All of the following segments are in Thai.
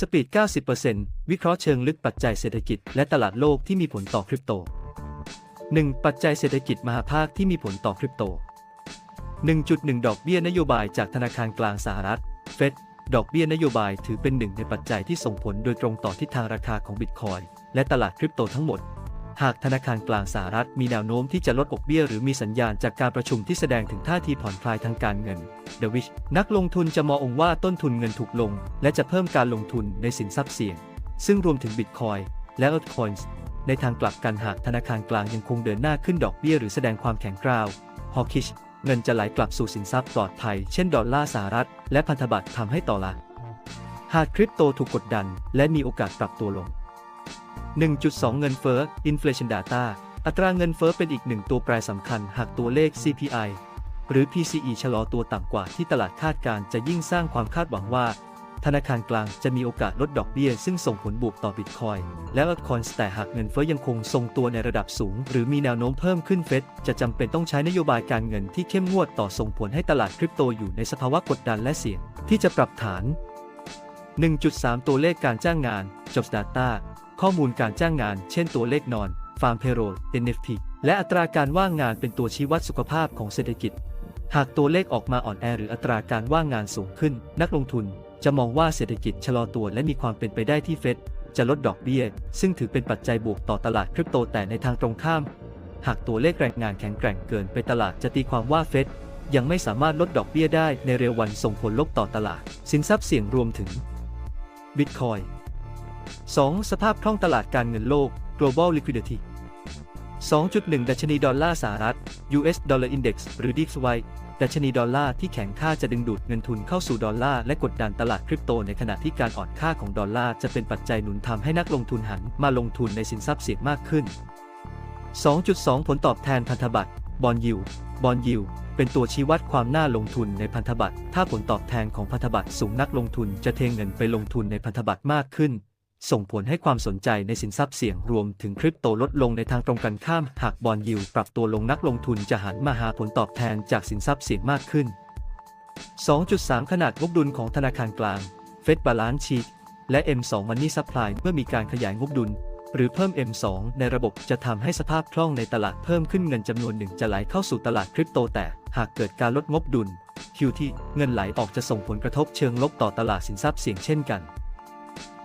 สปีด 90%วิเคราะห์เชิงลึกปัจจัยเศรษฐกิจและตลาดโลกที่มีผลต่อคริปโต 1. ปัจจัยเศรษฐกิจมหาภาคที่มีผลต่อคริปโต 1.1 ดอกเบี้ยนโยบายจากธนาคารกลางสหรัฐ เฟด ดอกเบี้ยนโยบายถือเป็นหนึ่งในปัจจัยที่ส่งผลโดยตรงต่อทิศทางราคาของบิตคอยน์และตลาดคริปโตทั้งหมด หากธนาคารกลางสหรัฐมีแนวโน้มที่จะลดดอกเบี้ยหรือมีสัญญาณจากการประชุมที่แสดงถึงท่าทีผ่อนคลายทางการเงินเดวิชนักลงทุนจะมองว่าต้นทุนเงินถูกลง และจะเพิ่มการลงทุนในสินทรัพย์เสี่ยง ซึ่งรวมถึงบิตคอยและ altcoins ในทางกลับกันหากธนาคารกลางยังคงเดินหน้าขึ้นดอกเบี้ยหรือแสดงความแข็งกร้าว hawkish เงินจะไหลกลับสู่สินทรัพย์ปลอดภัย เช่นดอลลาร์สหรัฐ และพันธบัตรทำให้ต่อละหากคริปโตถูกกดดัน และมีโอกาสปรับตัวลง 1.2 เงินเฟ้อ Inflation Data อัตราเงินเฟ้อเป็นอีกหนึ่งตัวแปรสำคัญหากตัวเลข CPI หรือ PCE ชะลอตัวต่ำกว่าที่ตลาดคาดการณ์จะยิ่งสร้างความคาดหวังว่า ธนาคารกลางจะมีโอกาสลดดอกเบี้ยซึ่งส่งผลบวกต่อบิตคอยและอัลคอน์แต่หากเงินเฟ้อยังคงทรงตัวในระดับสูง หรือมีแนวโน้มเพิ่มขึ้นเฟดจะจำเป็นต้องใช้นโยบายการเงินที่เข้มงวดต่อส่งผลให้ตลาดคริปโตอยู่ในสภาวะกดดันและเสี่ยงที่จะปรับฐาน 1.3 ตัวเลขการจ้างงาน Jobs Data ข้อมูลการจ้างงาน เช่นตัวเลขนอน Farm Payroll NFP และอัตราการว่างงานเป็นตัวชี้วัดสุขภาพของเศรษฐกิจ หากตัวเลขออกมาอ่อนแอหรืออัตราการว่างงานสูงขึ้น นักลงทุนจะมองว่าเศรษฐกิจชะลอตัวและมีความเป็นไปได้ที่เฟดจะลดดอกเบี้ย ซึ่งถือเป็นปัจจัยบวกต่อตลาดคริปโตแต่ในทางตรงข้าม หากตัวเลขแรงงานแข็งแกร่งเกินไปตลาดจะตีความว่าเฟดยังไม่สามารถลดดอกเบี้ยได้ในเร็ววันส่งผลลบต่อตลาด สินทรัพย์เสี่ยงรวมถึง Bitcoin 2. สภาพคล่องตลาดการเงินโลก global liquidity 2.1 ดัชนีดอลลาร์สหรัฐ US Dollar Index หรือ DXY ดัชนีดอลลาร์ที่แข็งค่าจะดึงดูดเงินทุนเข้าสู่ดอลลาร์และกดดันตลาดคริปโตในขณะที่การอ่อนค่าของดอลลาร์จะเป็นปัจจัยหนุนทำให้นักลงทุนหันมาลงทุนในสินทรัพย์เสี่ยงมากขึ้น 2.2 ผลตอบแทนพันธบัตรบอลยิวบอลยิวเป็นตัวชี้วัดความน่าลงทุนในพันธบัตร ถ้าผลตอบแทนของพันธบัตรสูงนักลงทุนจะเทเงินไปลงทุนในพันธบัตรมากขึ้น ส่งผลให้ความสนใจในสินทรัพย์เสี่ยงรวมถึงคริปโตลดลงในทางตรงกันข้าม หากบอลยิวปรับตัวลงนักลงทุนจะหันมาหาผลตอบแทนจากสินทรัพย์เสี่ยงมากขึ้น 2.3 ขนาดงบดุลของธนาคารกลาง Fed Balance Sheet และ M2 Money Supply เมื่อมีการขยายงบดุล หรือเพิ่ม M2 ในระบบจะทำให้สภาพคล่องในตลาดเพิ่มขึ้นเงินจำนวนหนึ่งจะไหลเข้าสู่ตลาดคริปโตแต่หากเกิดการลดงบดุล QT เงินไหลออกจะส่งผลกระทบเชิงลบต่อตลาดสินทรัพย์เสี่ยงเช่นกัน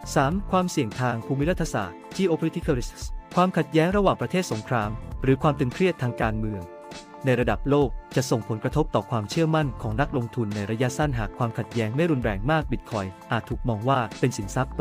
3. ความเสี่ยงทางภูมิรัฐศาสตร์ geopolitical risks ความขัดแย้งระหว่างประเทศสงคราม หรือความตึงเครียดทางการเมือง ในระดับโลกจะส่งผลกระทบต่อความเชื่อมั่นของนักลงทุนในระยะสั้นหากความขัดแย้งไม่รุนแรงมากบิตคอยอาจถูกมองว่าเป็นสินทรัพย์